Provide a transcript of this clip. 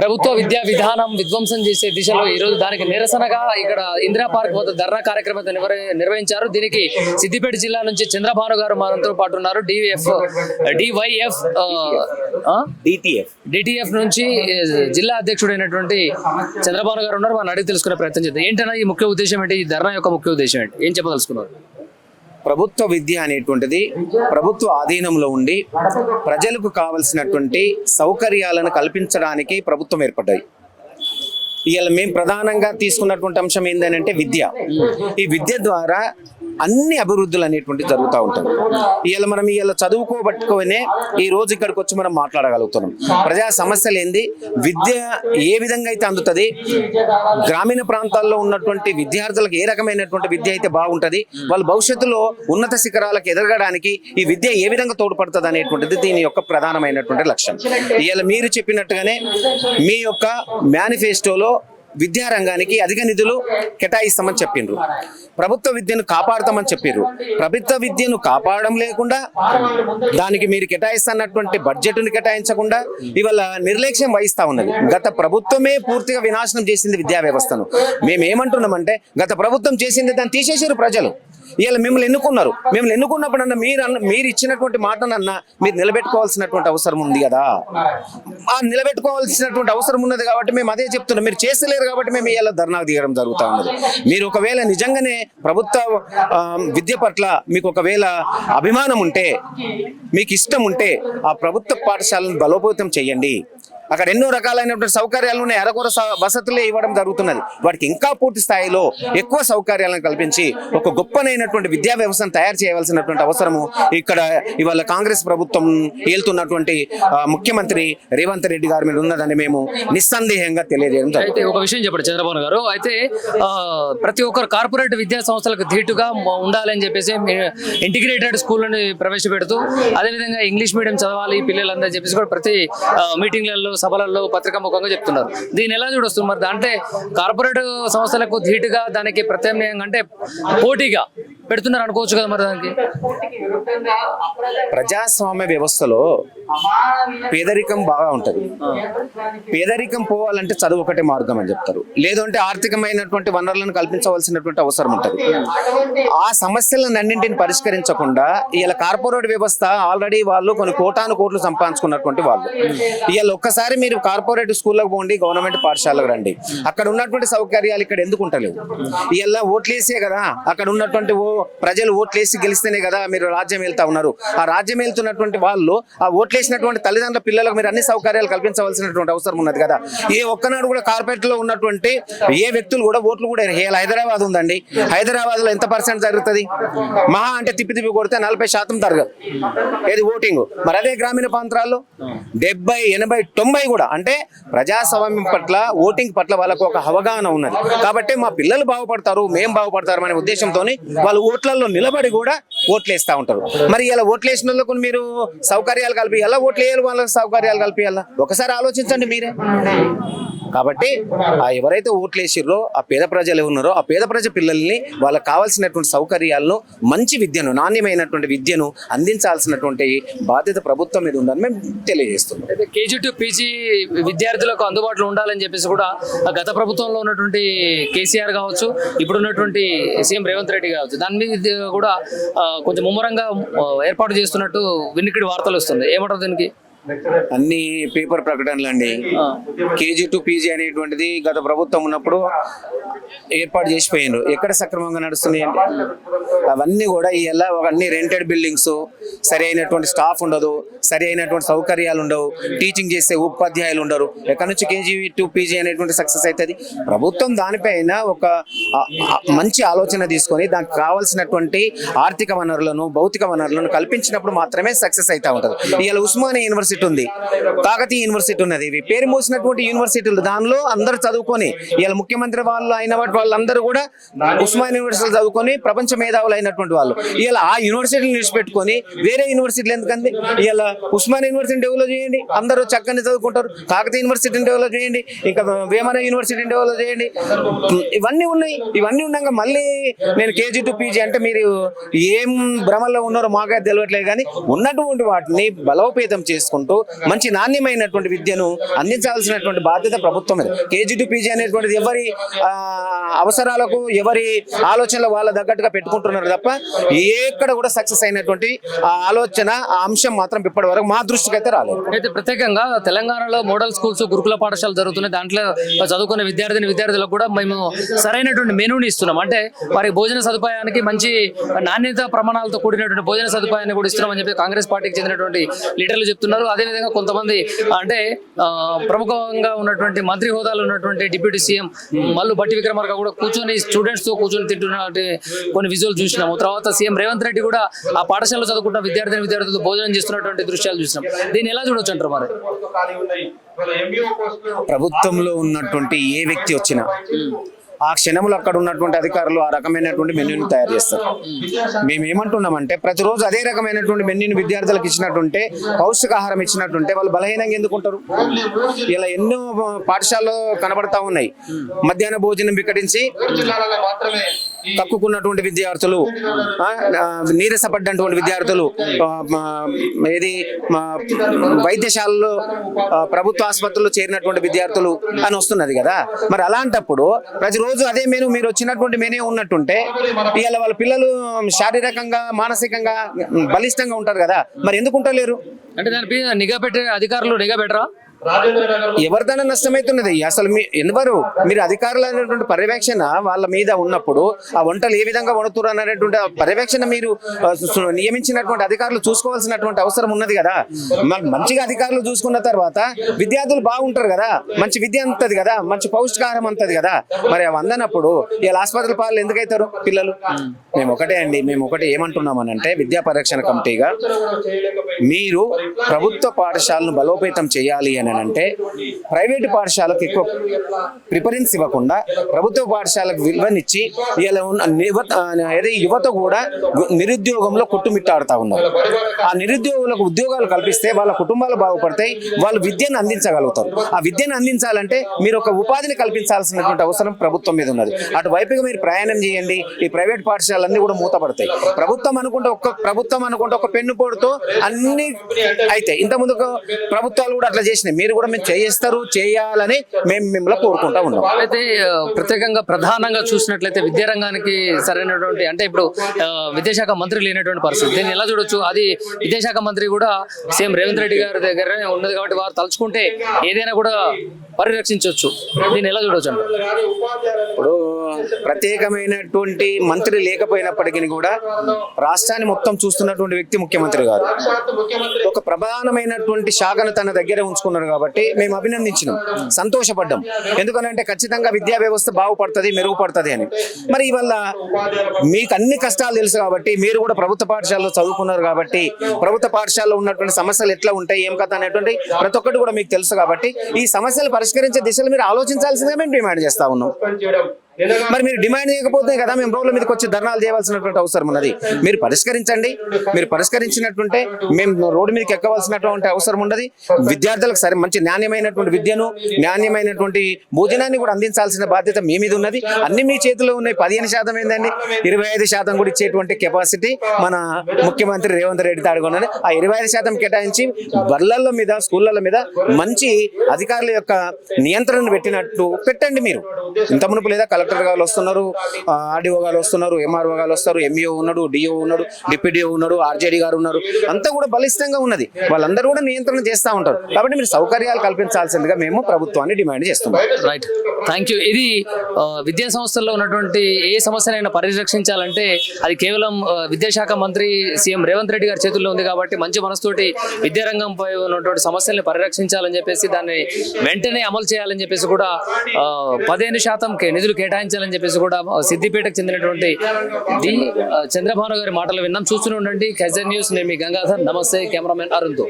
ప్రభుత్వ విద్యా విధానం విధ్వంసం చేసే దిశలో ఈ రోజు దానికి నిరసనగా ఇక్కడ ఇందిరా పార్క్ వద్ద ధర్నా కార్యక్రమం నిర్వ- నిర్వహించారు. దీనికి సిద్దిపేట జిల్లా నుంచి చంద్రభాను గారు మనతో పాటు ఉన్నారు. డివిఎఫ్ డివైఎఫ్ డిటిఎఫ్. డిటిఎఫ్ నుంచి జిల్లా అధ్యక్షుడైనటువంటి చంద్రబాబు గారు ఉన్నారు. వాళ్ళని అడిగి తెలుసుకునే ప్రయత్నం చేద్దాం. ఏంటన్నా ఈ ముఖ్య ఉద్దేశం ఏంటి? ఈ ధర్నా యొక్క ముఖ్య ఉద్దేశం ఏంటి? ఏం చెప్పదలుచుకున్నారు? ప్రభుత్వ విద్య అనేటువంటిది ప్రభుత్వ ఆధీనంలో ఉండి ప్రజలకు కావలసినటువంటి సౌకర్యాలను కల్పించడానికి ప్రభుత్వం ఏర్పడ్డాయి ఇవాళ మేము ప్రధానంగా తీసుకున్నటువంటి అంశం ఏంటంటే విద్య. ఈ విద్య ద్వారా అన్ని అభివృద్ధులు అనేటువంటి జరుగుతూ ఉంటాయి. ఇవాళ మనం ఇవాళ చదువుకోబట్టుకునే ఈ రోజు ఇక్కడికి వచ్చి మనం మాట్లాడగలుగుతున్నాం. ప్రజా సమస్యలు ఏంది? విద్య ఏ విధంగా అయితే అందుతుంది? గ్రామీణ ప్రాంతాల్లో ఉన్నటువంటి విద్యార్థులకు ఏ రకమైనటువంటి విద్య అయితే బాగుంటుంది? వాళ్ళు భవిష్యత్తులో ఉన్నత శిఖరాలకు ఎదగడానికి ఈ విద్య ఏ విధంగా తోడ్పడుతుంది అనేటువంటిది దీని యొక్క ప్రధానమైనటువంటి లక్ష్యం. ఇవాళ మీరు చెప్పినట్టుగానే మీ యొక్క మేనిఫెస్టోలో విద్యారంగానికి అధిక నిధులు కేటాయిస్తామని చెప్పిండ్రు. ప్రభుత్వ విద్యను కాపాడుతామని చెప్పారు ప్రభుత్వ విద్యను కాపాడడం లేకుండా దానికి మీరు కేటాయిస్తున్నటువంటి బడ్జెట్ను కేటాయించకుండా ఇవాళ నిర్లక్ష్యం వహిస్తూ ఉన్నది. గత ప్రభుత్వమే పూర్తిగా వినాశనం చేసింది విద్యా వ్యవస్థను. మేమేమంటున్నామంటే గత ప్రభుత్వం చేసింది దాన్ని తీసేసారు ప్రజలు. ఇలా మిమ్మల్ని ఎన్నుకున్నారు. మిమ్మల్ని ఎన్నుకున్నప్పుడన్నా మీరు అన్న మీరు ఇచ్చినటువంటి మాటనన్నా మీరు నిలబెట్టుకోవాల్సినటువంటి అవసరం ఉంది కదా. ఆ నిలబెట్టుకోవాల్సినటువంటి అవసరం ఉన్నది కాబట్టి మేము అదే చెప్తున్నాం. మీరు చేస్తలేరు కాబట్టి మేము ఇలా ధర్నా దిగడం జరుగుతూ ఉన్నది. మీరు ఒకవేళ నిజంగానే ప్రభుత్వ విద్య పట్ల మీకు ఒకవేళ అభిమానం ఉంటే మీకు ఇష్టం ఉంటే ఆ ప్రభుత్వ పాఠశాలను బలోపేతం చేయండి. అక్కడ ఎన్నో రకాలైనటువంటి సౌకర్యాలు ఉన్నాయి. అరకొర వసతులే ఇవ్వడం జరుగుతున్నది. వాటికి ఇంకా పూర్తి స్థాయిలో ఎక్కువ సౌకర్యాలను కల్పించి ఒక గొప్పనైనటువంటి విద్యా వ్యవస్థను తయారు చేయవలసినటువంటి అవసరము ఇక్కడ ఇవాళ కాంగ్రెస్ ప్రభుత్వం ఏలుతున్నటువంటి ముఖ్యమంత్రి రేవంత్ రెడ్డి గారి మీద ఉన్నదని మేము నిస్సందేహంగా తెలియజేయడం అయితే ఒక విషయం చెప్పండి చంద్రబాబు గారు. అయితే ప్రతి ఒక్కరు కార్పొరేట్ విద్యా సంస్థలకు ధీటుగా ఉండాలని చెప్పేసి ఇంటిగ్రేటెడ్ స్కూళ్ళని ప్రవేశపెడుతూ అదేవిధంగా ఇంగ్లీష్ మీడియం చదవాలి పిల్లలందరూ చెప్పేసి కూడా ప్రతి మీటింగ్లలో సభలలో పత్రికా ముఖంగా చెప్తున్నారు. దీన్ని ఎలా చూడొస్తుంది మరి అంటే కార్పొరేట్ సంస్థలకు ధీటుగా దానికి ప్రత్యామ్నాయంగా అంటే పోటీగా పెడుతున్నారు అనుకోవచ్చు కదా మరి దానికి? ప్రజాస్వామ్య వ్యవస్థలో పేదరికం బాగా ఉంటది. పేదరికం పోవాలంటే చదువు ఒకటే మార్గం అని చెప్తారు. లేదంటే ఆర్థికమైనటువంటి వనరులను కల్పించవలసినటువంటి అవసరం ఉంటుంది. ఆ సమస్యలను అన్నింటిని పరిష్కరించకుండా ఇలా కార్పొరేట్ వ్యవస్థ ఆల్రెడీ వాళ్ళు కొన్ని కోటాను కోట్లు సంపాదించుకున్నటువంటి వాళ్ళు. ఇవాళ ఒక్కసారి మీరు కార్పొరేట్ స్కూల్లకు పోండి గవర్నమెంట్ పాఠశాలకు రండి. అక్కడ ఉన్నటువంటి సౌకర్యాలు ఇక్కడ ఎందుకు ఉంటలేవు ఇవాళ ఓట్లేసే కదా. అక్కడ ఉన్నటువంటి ఓ ప్రజలు ఓట్లేసి గెలిస్తేనే కదా మీరు రాజ్యం వెళ్తా ఉన్నారు. ఆ రాజ్యం వెళ్తున్నటువంటి వాళ్ళు ఆ ఓట్లేసినటువంటి తల్లిదండ్రుల పిల్లలకు మీరు అన్ని సౌకర్యాలు కల్పించవలసినటువంటి అవసరం ఉన్నది కదా. ఏ ఒక్కనాడు కూడా కార్పొరేట్లో ఉన్నటువంటి ఏ వ్యక్తులు కూడా ఓట్లు కూడా హైదరాబాద్ ఉందండి. హైదరాబాద్లో ఎంత పర్సెంట్ జరుగుతుంది? మహా అంటే తిప్పి తిప్పి కొడితే నలభై శాతం తరగదు ఏది ఓటింగ్? మరి అదే గ్రామీణ ప్రాంతాల్లో డెబ్బై ఎనభై తొంభై కూడా అంటే ప్రజాస్వామ్యం పట్ల ఓటింగ్ పట్ల వాళ్ళకు ఒక అవగాహన ఉన్నది. కాబట్టి మా పిల్లలు బాగుపడతారు మేము బాగుపడతారు అనే ఉద్దేశంతో వాళ్ళు ఓట్లలో నిలబడి కూడా ఓట్లు ఉంటారు. మరి ఇలా ఓట్లు వేసిన వాళ్ళకు మీరు సౌకర్యాలు కలిపియాలా? ఓట్లు వేయాలి వాళ్ళకి సౌకర్యాలు కలిపియాలా? ఒకసారి ఆలోచించండి మీరే. కాబట్టి ఆ ఎవరైతే ఓట్లేసిర్రో ఆ పేద ప్రజలు ఉన్నారో ఆ పేద ప్రజ పిల్లల్ని వాళ్ళకి కావాల్సినటువంటి సౌకర్యాలను మంచి విద్యను నాణ్యమైనటువంటి విద్యను అందించాల్సినటువంటి బాధ్యత ప్రభుత్వం మీద ఉందని మేము తెలియజేస్తున్నాం. కేజీ టు పీజీ విద్యార్థులకు అందుబాటులో ఉండాలని చెప్పేసి కూడా ఆ గత ప్రభుత్వంలో ఉన్నటువంటి కేసీఆర్ కావచ్చు ఇప్పుడు ఉన్నటువంటి సీఎం రేవంత్ రెడ్డి కావచ్చు దాని మీద కూడా కొంచెం ముమ్మరంగా ఏర్పాటు చేస్తున్నట్టు వినికిడి వార్తలు వస్తుంది ఏమంటారు దీనికి? అన్ని పేపర్ ప్రకటనలు అండి కేజీ టు పీజీ అనేటువంటిది గత ప్రభుత్వం ఉన్నప్పుడు ఏర్పాటు చేసిపోయినారు ఎక్కడ సక్రమంగా నడుస్తున్నాయి అవన్నీ కూడా ఇలా అన్ని రెంటెడ్ బిల్డింగ్స్ సరి అయినటువంటి స్టాఫ్ ఉండదు సరి అయినటువంటి సౌకర్యాలు ఉండవు టీచింగ్ చేసే ఉపాధ్యాయులు ఉండరు. ఎక్కడి నుంచి కేజీ టు పీజీ అనేటువంటి సక్సెస్ అవుతుంది ప్రభుత్వం దానిపైన ఒక మంచి ఆలోచన తీసుకొని దానికి కావాల్సినటువంటి ఆర్థిక వనరులను భౌతిక వనరులను కల్పించినప్పుడు మాత్రమే సక్సెస్ అవుతా ఉంటుంది. ఇవాళ ఉస్మానియా యూనివర్సిటీ ఉంది. కాకతీయ యూనివర్సిటీ ఉన్నది. ఇవి పేరు మోసినటువంటి యూనివర్సిటీలు. దానిలో అందరూ చదువుకొని ఇలా ముఖ్యమంత్రి వాళ్ళు అయిన వాటి వాళ్ళందరూ కూడా ఉస్మాన్ యూనివర్సిటీలు చదువుకొని ప్రపంచ మేధావులు అయినటువంటి వాళ్ళు. ఇలా ఆ యూనివర్సిటీలు నిలిచిపెట్టుకొని వేరే యూనివర్సిటీలు ఎందుకండి? ఇలా ఉస్మాన్ యూనివర్సిటీని డెవలప్ చేయండి. అందరూ చక్కని చదువుకుంటారు. కాకతీయ యూనివర్సిటీని డెవలప్ చేయండి. ఇంకా వేమన యూనివర్సిటీని డెవలప్ చేయండి. ఇవన్నీ ఉన్నాయి. ఇవన్నీ ఉన్నాక మళ్ళీ నేను కేజీ టు పీజీ అంటే మీరు ఏం భ్రమల్లో ఉన్నారో మాకైతే తెలియట్లేదు కానీ ఉన్నటువంటి వాటిని బలోపేతం చేసుకుంటూ మంచి నాణ్యమైనటువంటి విద్యను అందించాల్సినటువంటి బాధ్యత ప్రభుత్వం మీద. కేజీ టు పీజీ అనేటువంటిది ఎవరి అవసరాలకు ఎవరి ఆలోచనలు వాళ్ళ తగ్గట్టుగా పెట్టుకుంటున్నారు తప్ప ఎక్కడ కూడా సక్సెస్ అయినటువంటి ఆ ఆలోచన ఆ అంశం మాత్రం ఇప్పటి వరకు మా దృష్టికి అయితే రాలేదు. అయితే ప్రత్యేకంగా తెలంగాణలో మోడల్ స్కూల్స్ గురుకుల పాఠశాలలు జరుగుతున్నాయి. దాంట్లో చదువుకునే విద్యార్థిని విద్యార్థులకు కూడా మేము సరైనటువంటి మెనూని ఇస్తున్నాం. అంటే వారికి భోజన సదుపాయానికి మంచి నాణ్యత ప్రమాణాలతో కూడినటువంటి భోజన సదుపాయాన్ని కూడా ఇస్తున్నాం అని చెప్పి కాంగ్రెస్ పార్టీకి చెందినటువంటి లీడర్లు చెప్తున్నారు. అదేవిధంగా కొంతమంది అంటే ప్రముఖంగా ఉన్నటువంటి మంత్రి హోదాలో ఉన్నటువంటి డిప్యూటీ సీఎం మల్లు బట్టి విక్రమార్క కూడా కూర్చొని స్టూడెంట్స్తో కూర్చొని తింటున్నటువంటి కొన్ని విజువల్ చూసినాము. తర్వాత సీఎం రేవంత్ రెడ్డి కూడా ఆ పాఠశాలలో చదువుకుంటున్న విద్యార్థిని విద్యార్థులతో భోజనం చేస్తున్నటువంటి దృశ్యాలు చూసినాం. దీన్ని ఎలా చూడొచ్చు అంటారు మరి ప్రభుత్వంలో ఉన్నటువంటి ఏ వ్యక్తి వచ్చినా ఆ క్షణంలో అక్కడ ఉన్నటువంటి అధికారులు ఆ రకమైనటువంటి మెన్యూని తయారు చేస్తారు. మేము ఏమంటున్నామంటే ప్రతిరోజు అదే రకమైనటువంటి మెన్యూని విద్యార్థులకు ఇచ్చినట్టుంటే పౌష్టికాహారం ఇచ్చినట్టుంటే వాళ్ళు బలహీనంగా ఎందుకుంటారు ఇలా ఎన్నో పాఠశాలలో కనబడతా ఉన్నాయి. మధ్యాహ్న భోజనం వికటించి తక్కుకున్నటువంటి విద్యార్థులు నీరసపడ్డటువంటి విద్యార్థులు ఏది వైద్యశాలలో ప్రభుత్వ ఆసుపత్రుల్లో చేరినటువంటి విద్యార్థులు అని వస్తున్నది కదా. మరి అలాంటప్పుడు ప్రతిరోజు అదే మెను మీరు వచ్చినటువంటి మెనే ఉన్నట్టుంటే ఇవాళ వాళ్ళ పిల్లలు శారీరకంగా మానసికంగా బలిష్టంగా ఉంటారు కదా. మరి ఎందుకు ఉంటలేరు అంటే దానిపై నిఘా పెట్టే అధికారులు నిఘా పెట్టరా? ఎవరిదైనా నష్టమైతున్నది. అసలు మీ ఎవరు మీరు అధికారులు అనేటువంటి పర్యవేక్షణ వాళ్ళ మీద ఉన్నప్పుడు ఆ వంటలు ఏ విధంగా వండుతున్నారు అనేటువంటి పర్యవేక్షణ మీరు నియమించినటువంటి అధికారులు చూసుకోవాల్సినటువంటి అవసరం ఉన్నది కదా. మంచిగా అధికారులు చూసుకున్న తర్వాత విద్యార్థులు బాగుంటారు కదా. మంచి విద్య అంతది కదా. మంచి పౌష్టికాహారం అంతది కదా. మరి అవి అందనప్పుడు ఇలా ఆసుపత్రి పాలు ఎందుకైతారు పిల్లలు? మేము ఒకటే అండి. మేము ఒకటే ఏమంటున్నామనంటే విద్యా పరిరక్షణ కమిటీగా మీరు ప్రభుత్వ పాఠశాలను బలోపేతం చేయాలి అని అంటే ప్రైవేటు పాఠశాలకు ఎక్కువ ప్రిఫరెన్స్ ఇవ్వకుండా ప్రభుత్వ పాఠశాలకు విలువనిచ్చి ఇలా ఉన్న యువత యువత కూడా నిరుద్యోగంలో కుట్టుమిట్టాడుతూ ఉన్నారు. ఆ నిరుద్యోగులకు ఉద్యోగాలు కల్పిస్తే వాళ్ళ కుటుంబాలు బాగుపడతాయి వాళ్ళు విద్యను అందించగలుగుతారు. ఆ విద్యను అందించాలంటే మీరు ఒక ఉపాధిని కల్పించాల్సినటువంటి అవసరం ప్రభుత్వం మీద ఉన్నది. అటువైపుగా మీరు ప్రయాణం చేయండి ఈ ప్రైవేట్ పాఠశాలన్నీ కూడా మూతపడతాయి. ప్రభుత్వం అనుకుంటే ఒక్క ప్రభుత్వం అనుకుంటే ఒక పెన్ను పోడుతో అన్ని అయితే ఇంత ముందు ప్రభుత్వాలు కూడా అట్లా చేసినాయి. మీరు కూడా మేము చేయిస్తారు చేయాలని మేము మిమ్మల్ని కోరుకుంటా ఉన్నాం. అయితే ప్రత్యేకంగా ప్రధానంగా చూసినట్లయితే విద్యారంగానికి సరైనటువంటి అంటే ఇప్పుడు విద్యాశాఖ మంత్రి లేనటువంటి పరిస్థితి. దీన్ని ఎలా చూడొచ్చు? అది విద్యాశాఖ మంత్రి కూడా సేమ్ రేవంత్ రెడ్డి గారి దగ్గర ఉన్నది కాబట్టి వారు తలుచుకుంటే ఏదైనా కూడా పరిరక్షించవచ్చు దీన్ని ఎలా అంటారు? ఇప్పుడు ప్రత్యేకమైనటువంటి మంత్రి లేకపోయినప్పటికీ కూడా రాష్ట్రాన్ని మొత్తం చూస్తున్నటువంటి వ్యక్తి ముఖ్యమంత్రి గారు. ఒక ప్రధానమైనటువంటి శాఖను తన దగ్గర ఉంచుకున్నారు కాబట్టి మేము అభినందించినాం. సంతోషపడ్డాం. ఎందుకనంటే ఖచ్చితంగా విద్యా వ్యవస్థ బాగుపడుతుంది మెరుగుపడుతుంది అని. మరి ఇవల్ల మీకు అన్ని కష్టాలు తెలుసు కాబట్టి మీరు కూడా ప్రభుత్వ పాఠశాలలో చదువుకున్నారు కాబట్టి ప్రభుత్వ పాఠశాలలో ఉన్నటువంటి సమస్యలు ఎట్లా ఉంటాయి ఏం కథ అనేటువంటి ప్రతి ఒక్కటి కూడా మీకు తెలుసు కాబట్టి ఈ సమస్యలు పరిష్కరించే దిశలో మీరు ఆలోచించాల్సిందిగా మేము డిమాండ్ చేస్తా ఉన్నాం. మరి మీరు డిమాండ్ చేయకపోతే కదా మేము రోడ్ల మీదకి వచ్చి ధర్నాలు చేయవలసినటువంటి అవసరం ఉన్నది. మీరు పరిష్కరించండి. మీరు పరిష్కరించినట్టుంటే మేము రోడ్డు మీదకి ఎక్కవలసినటువంటి అవసరం ఉండదు విద్యార్థులకు సరే మంచి నాణ్యమైనటువంటి విద్యను నాణ్యమైనటువంటి భోజనాన్ని కూడా అందించాల్సిన బాధ్యత మీ మీద ఉన్నది. అన్ని మీ చేతిలో ఉన్నాయి. పదిహేను శాతం ఏంటండి ఇరవై ఐదు శాతం కూడా ఇచ్చేటువంటి కెపాసిటీ మన ముఖ్యమంత్రి రేవంత్ రెడ్డి తాడుకున్నది ఆ ఇరవై ఐదు శాతం కేటాయించి బర్లల మీద స్కూళ్ళ మీద మంచి అధికారుల యొక్క నియంత్రణను పెట్టినట్టు పెట్టండి మీరు. ఇంత మునుపు లేదా కలెక్టర్ గారు వస్తున్నారు. ఆర్డీఓ గారు వస్తున్నారు ఎంఆర్ఓ గారు వస్తారు ఎంఈఓ ఉన్నాడు డిఓ ఉన్నాడు డిప్యూటీఓ ఉన్నాడు ఆర్జేడీ గారు ఉన్నారు. అంతా కూడా బలిష్టంగా ఉన్నది. వాళ్ళందరూ కూడా నియంత్రణ చేస్తూ ఉంటారు. కాబట్టి మీరు సౌకర్యాలు కల్పించాల్సిందిగా మేము ప్రభుత్వాన్ని డిమాండ్ చేస్తున్నాం. రైట్ థ్యాంక్ యూ ఇది విద్యా సంస్థల్లో ఉన్నటువంటి ఏ సమస్యనైనా పరిరక్షించాలంటే అది కేవలం విద్యాశాఖ మంత్రి సీఎం రేవంత్ రెడ్డి గారి చేతుల్లో ఉంది కాబట్టి మంచి మనసుతోటి విద్యారంగంపై ఉన్నటువంటి సమస్యల్ని పరిరక్షించాలని చెప్పేసి దాన్ని వెంటనే అమలు చేయాలని చెప్పేసి కూడా పదిహేను శాతం నిధులు నిధులు కేటాయించాలని చెప్పేసి కూడా సిద్దిపేటకు చెందినటువంటి డి చంద్రభాను గారి మాటలు విన్నాం. చూస్తూనే ఉండండి. ఖజన్ న్యూస్ నేను మీ గంగాధర్. నమస్తే కెమెరామెన్ అరుణ్తో